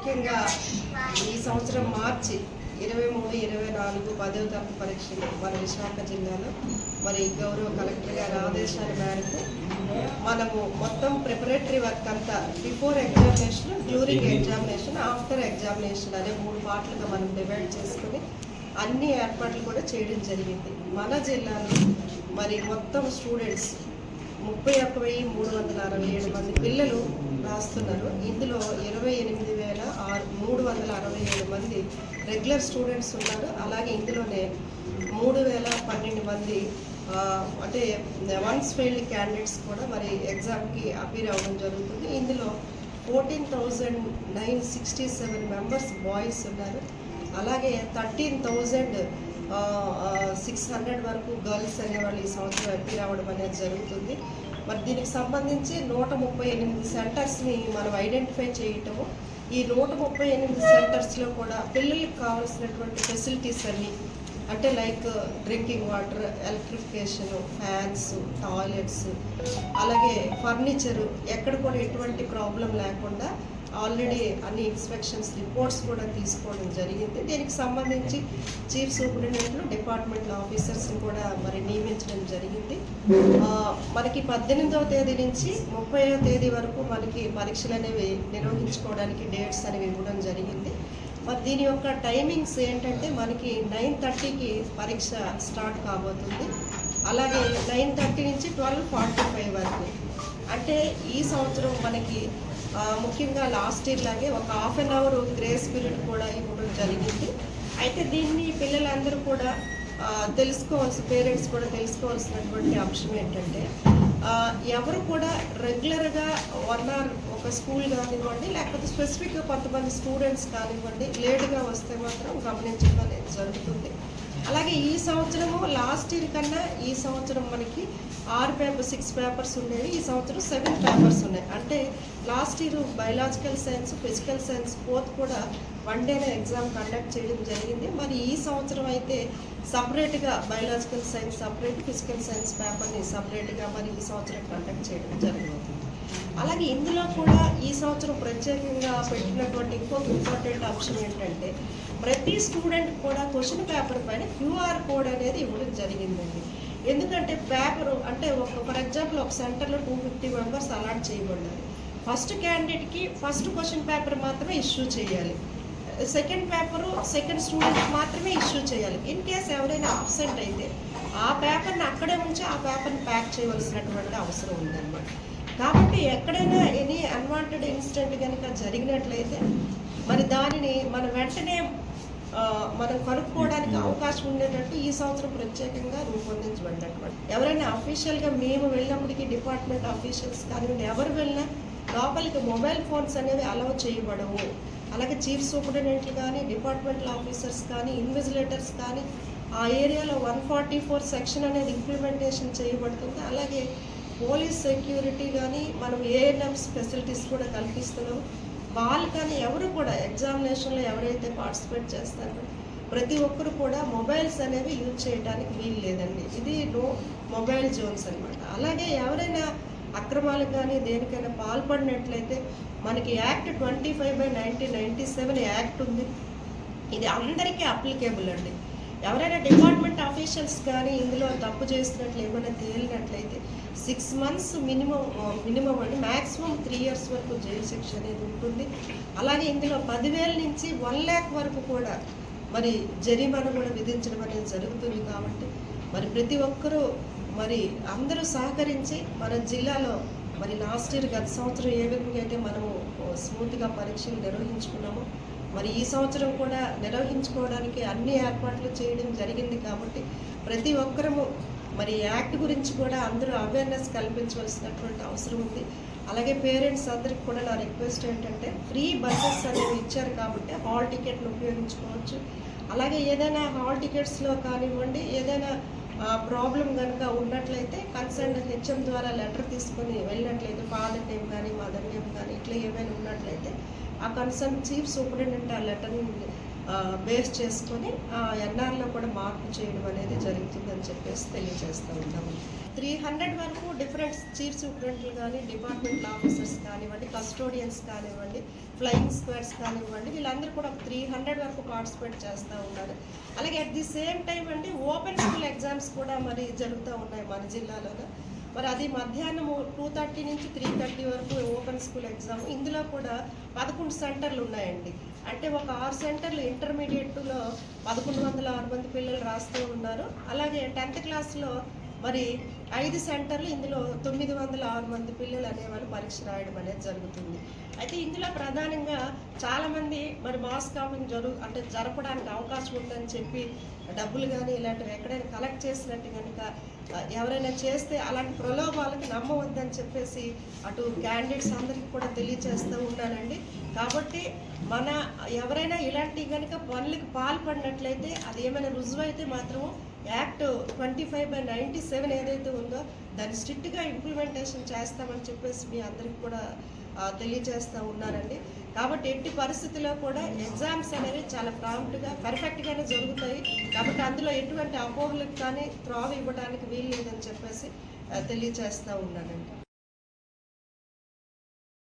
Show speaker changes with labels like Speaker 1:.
Speaker 1: ముఖ్యంగా ఈ సంవత్సరం మార్చి ఇరవై మూడు ఇరవై నాలుగు పదవ తరగతి పరీక్షలు మన విశాఖ జిల్లాలో. మరి గౌరవ కలెక్టర్ గారి ఆదేశాల మేరకు మనము మొత్తం ప్రిపరేటరీ వర్క్ అంతా before examination during examination after examination అనే మూడు పార్ట్లుగా మనం డివైడ్ చేసుకుని అన్ని ఏర్పాట్లు కూడా చేయడం జరిగింది. మన జిల్లాలో మరి మొత్తం స్టూడెంట్స్ ముప్పై ఒక్క వెయ్యి మూడు వందల అరవై ఏడు మంది పిల్లలు రాస్తున్నారు. ఇందులో ఇరవై ఎనిమిది వేల ఆరు మూడు వందల అరవై ఏడు మంది రెగ్యులర్ స్టూడెంట్స్ ఉన్నారు. అలాగే ఇందులోనే మూడు వేల పన్నెండు మంది అంటే వన్స్ ఫెయిల్డ్ క్యాండిడేట్స్ కూడా మరి ఎగ్జామ్కి అపీర్ అవ్వడం జరుగుతుంది. ఇందులో fourteen thousand nine sixty seven members boys ఉన్నారు. అలాగే థర్టీన్ థౌజండ్ సిక్స్ హండ్రెడ్ వరకు గర్ల్స్ అనేవాళ్ళు ఈ సంవత్సరం అపీర్ రావడం అనేది జరుగుతుంది. మరి దీనికి సంబంధించి నూట ముప్పై ఎనిమిది సెంటర్స్ని మనం ఐడెంటిఫై చేయటము ఈ నూట ముప్పై ఎనిమిది సెంటర్స్లో కూడా పిల్లలకు కావాల్సినటువంటి ఫెసిలిటీస్ అన్నీ అంటే like drinking water electrification fans toilets అలాగే ఫర్నిచరు ఎక్కడ కూడా ఎటువంటి ప్రాబ్లం లేకుండా ఆల్రెడీ అన్ని ఇన్స్పెక్షన్స్ రిపోర్ట్స్ కూడా తీసుకోవడం జరిగింది. దీనికి సంబంధించి చీఫ్ సూపరింటెండెంట్లు డిపార్ట్మెంట్ ఆఫీసర్స్ని కూడా మరి నియమించడం జరిగింది. మనకి పద్దెనిమిదవ తేదీ నుంచి ముప్పైవ తేదీ వరకు మనకి పరీక్షలు అనేవి నిర్వహించుకోవడానికి డేట్స్ అనేవి ఇవ్వడం జరిగింది. మరి దీని యొక్క టైమింగ్స్ ఏంటంటే మనకి నైన్ థర్టీకి పరీక్ష స్టార్ట్ కాబోతుంది. అలాగే నైన్ థర్టీ నుంచి ట్వెల్వ్ ఫార్టీ ఫైవ్ వరకు. అంటే ఈ సంవత్సరం మనకి ముఖ్యంగా లాస్ట్ ఇయర్ లాగే ఒక half an hour grace period కూడా ఇవ్వడం జరిగింది. అయితే దీన్ని పిల్లలందరూ కూడా తెలుసుకోవాల్సి పేరెంట్స్ కూడా తెలుసుకోవాల్సినటువంటి అంశం ఏంటంటే ఎవరు కూడా రెగ్యులర్గా వన్ అవర్ ఒక స్కూల్ కానివ్వండి లేకపోతే స్పెసిఫిక్గా కొంతమంది స్టూడెంట్స్ కానివ్వండి లేటుగా వస్తే మాత్రం గమనించడం అనేది జరుగుతుంది. అలాగే ఈ సంవత్సరము లాస్ట్ ఇయర్ కన్నా ఈ సంవత్సరం మనకి ఆరు పేపర్ సిక్స్ పేపర్స్ ఉండేవి. ఈ సంవత్సరం సెవెన్ పేపర్స్ ఉన్నాయి. అంటే last year biological science physical science fourth కూడా వన్ డేనే ఎగ్జామ్ కండక్ట్ చేయడం జరిగింది. మరి ఈ సంవత్సరం అయితే సపరేట్గా biological science separate physical science పేపర్ని సపరేట్గా మరి ఈ సంవత్సరం కండక్ట్ చేయడం జరుగుతుంది అలాగే ఇందులో కూడా ఈ సంవత్సరం ప్రత్యేకంగా పెట్టినటువంటి ఇంకొక ఇంపార్టెంట్ ఆప్షన్ ఏంటంటే ప్రతి స్టూడెంట్ కూడా క్వశ్చన్ పేపర్ పైన క్యూఆర్ కోడ్ అనేది ఇవ్వడం జరిగిందండి. ఎందుకంటే పేపర్ అంటే ఒక ఫర్ ఎగ్జాంపుల్ ఒక సెంటర్లో టూ ఫిఫ్టీ మెంబర్స్ అలాట్ చేయబడ్డారు. ఫస్ట్ క్యాండిడేట్కి ఫస్ట్ క్వశ్చన్ పేపర్ మాత్రమే ఇష్యూ చేయాలి. సెకండ్ పేపరు సెకండ్ స్టూడెంట్ మాత్రమే ఇష్యూ చేయాలి. ఇన్ కేస్ ఎవరైనా అబ్సెంట్ అయితే ఆ పేపర్ని అక్కడే ఉంచి ఆ పేపర్ని ప్యాక్ చేయవలసినటువంటి అవసరం ఉందన్నమాట. కాబట్టి ఎక్కడైనా ఎనీ అన్వాంటెడ్ ఇన్సిడెంట్ కనుక జరిగినట్లయితే మరి దానిని మన వెంటనే మనం కనుక్కోవడానికి అవకాశం ఉండేటట్టు ఈ సంవత్సరం ప్రత్యేకంగా రూపొందించబడినటువంటి ఎవరైనా అఫీషియల్గా మేము వెళ్ళినప్పటికీ డిపార్ట్మెంట్ అఫీషియల్స్ కానివ్వండి ఎవరు వెళ్ళినా లోపలికి మొబైల్ ఫోన్స్ అనేవి అలౌ చేయబడవు. అలాగే చీఫ్ సూపరింటెండెంట్లు కానీ డిపార్ట్మెంటల్ ఆఫీసర్స్ కానీ ఇన్విజిలేటర్స్ కానీ ఆ ఏరియాలో వన్ ఫార్టీ ఫోర్ సెక్షన్ అనేది ఇంప్లిమెంటేషన్ చేయబడుతుంది. అలాగే పోలీస్ సెక్యూరిటీ కానీ మనం ఏఎన్ఎం ఫెసిలిటీస్ కూడా కల్పిస్తున్నాం. వాళ్ళు కానీ ఎవరు కూడా ఎగ్జామినేషన్లో ఎవరైతే పార్టిసిపేట్ చేస్తారో ప్రతి ఒక్కరు కూడా మొబైల్స్ అనేవి యూజ్ చేయడానికి వీలు లేదండి. ఇది నో మొబైల్ జోన్స్ అనమాట అలాగే ఎవరైనా అక్రమాలకు కానీ దేనికైనా పాల్పడినట్లయితే మనకి act twenty five by nineteen ninety seven act ఉంది. ఇది అందరికీ అప్లికేబుల్ అండి. ఎవరైనా డిపార్ట్మెంట్ ఆఫీషియల్స్ కానీ ఇందులో తప్పు చేసినట్లు ఏమైనా తేలినట్లయితే సిక్స్ మంత్స్ మినిమం మినిమం అండి మ్యాక్సిమం త్రీ ఇయర్స్ వరకు జైలు శిక్ష అనేది ఉంటుంది. అలాగే ఇందులో పదివేల నుంచి వన్ ల్యాక్ వరకు కూడా మరి జరిమానా కూడా విధించడం అనేది జరుగుతుంది కాబట్టి మరి ప్రతి ఒక్కరూ మరి అందరూ సహకరించి మన జిల్లాలో మరి లాస్ట్ ఇయర్ గత సంవత్సరం ఏ విధంగా అయితే మనము స్మూత్గా పరీక్షలు నిర్వహించుకున్నామో మరి ఈ సంవత్సరం కూడా నిర్వహించుకోవడానికి అన్ని ఏర్పాట్లు చేయడం జరిగింది కాబట్టి ప్రతి ఒక్కరము మరి యాక్ట్ గురించి కూడా అందరూ అవేర్నెస్ కల్పించవలసినటువంటి అవసరం ఉంది. అలాగే పేరెంట్స్ అందరికి కూడా నా రిక్వెస్ట్ ఏంటంటే ఫ్రీ బస్సెస్ అనేవి ఇచ్చారు కాబట్టి హాల్ టికెట్లు ఉపయోగించుకోవచ్చు. అలాగే ఏదైనా హాల్ టికెట్స్లో కానివ్వండి ఏదైనా ప్రాబ్లం కనుక ఉన్నట్లయితే కన్సర్న్ హెచ్ఎం ద్వారా లెటర్ తీసుకొని వెళ్ళినట్లయితే ఫాదర్ నేమ్ కానీ మదర్ నేమ్ కానీ ఇట్లా ఏమైనా ఉన్నట్లయితే ఆ కన్సర్న్ చీఫ్ సూపరింటెండెంట్ ఆ లెటర్ని బేస్ చేసుకొని ఎన్ఆర్లో కూడా మార్పు చేయడం అనేది జరుగుతుందని చెప్పేసి తెలియజేస్తూ ఉంటాము త్రీ హండ్రెడ్ వరకు డిఫరెంట్ చీఫ్ సూపరింటెంట్లు కానీ డిపార్ట్మెంట్ ఆఫీసర్స్ కానివ్వండి కస్టోడియన్స్ కానివ్వండి ఫ్లయింగ్ స్క్వాడ్స్ కానివ్వండి వీళ్ళందరూ కూడా త్రీ హండ్రెడ్ వరకు పార్టిసిపేట్ చేస్తూ ఉన్నారు. అలాగే అట్ ది సేమ్ టైం అండి ఓపెన్ స్కూల్ ఎగ్జామ్స్ కూడా మరి జరుగుతూ ఉన్నాయి మన జిల్లాలోనే. మరి అది మధ్యాహ్నం టూ థర్టీ నుంచి త్రీ థర్టీ వరకు ఓపెన్ స్కూల్ ఎగ్జామ్ ఇందులో కూడా పదకొండు సెంటర్లు ఉన్నాయండి. అంటే ఒక ఆరు సెంటర్లు ఇంటర్మీడియట్లో పదకొండు వందల ఆరు మంది పిల్లలు రాస్తూ ఉన్నారు. అలాగే టెన్త్ క్లాస్లో మరి ఐదు సెంటర్లు ఇందులో తొమ్మిది వందల ఆరు మంది పిల్లలు అనేవాళ్ళు పరీక్ష రాయడం అనేది జరుగుతుంది. అయితే ఇందులో ప్రధానంగా చాలామంది మరి మాస్ కాపింగ్ జరుగు అంటే జరపడానికి అవకాశం ఉందని చెప్పి డబ్బులు కానీ ఇలాంటివి ఎక్కడైనా కలెక్ట్ చేసినట్టు కనుక ఎవరైనా చేస్తే అలాంటి ప్రలోభాలకు నమ్మవద్దని చెప్పేసి అటు క్యాండిడేట్స్ అందరికీ కూడా తెలియచేస్తూ ఉన్నానండి. కాబట్టి మన ఎవరైనా ఇలాంటి కనుక పనులకు పాల్పడినట్లయితే అది ఏమైనా రుజువు అయితే మాత్రం act twenty five by ninety seven ఏదైతే ఉందో దాన్ని స్ట్రిక్ట్గా ఇంప్లిమెంటేషన్ చేస్తామని చెప్పేసి మీ అందరికి కూడా తెలియజేస్తూ ఉన్నారండి. కాబట్టి ఎట్టి పరిస్థితుల్లో కూడా ఎగ్జామ్స్ అనేవి చాలా ప్రాంప్ట్గా పర్ఫెక్ట్గానే జరుగుతాయి. కాబట్టి అందులో ఎటువంటి అపోహలకు కానీ త్రోవ ఇవ్వడానికి వీలు లేదని చెప్పేసి తెలియజేస్తూ ఉన్నానండి.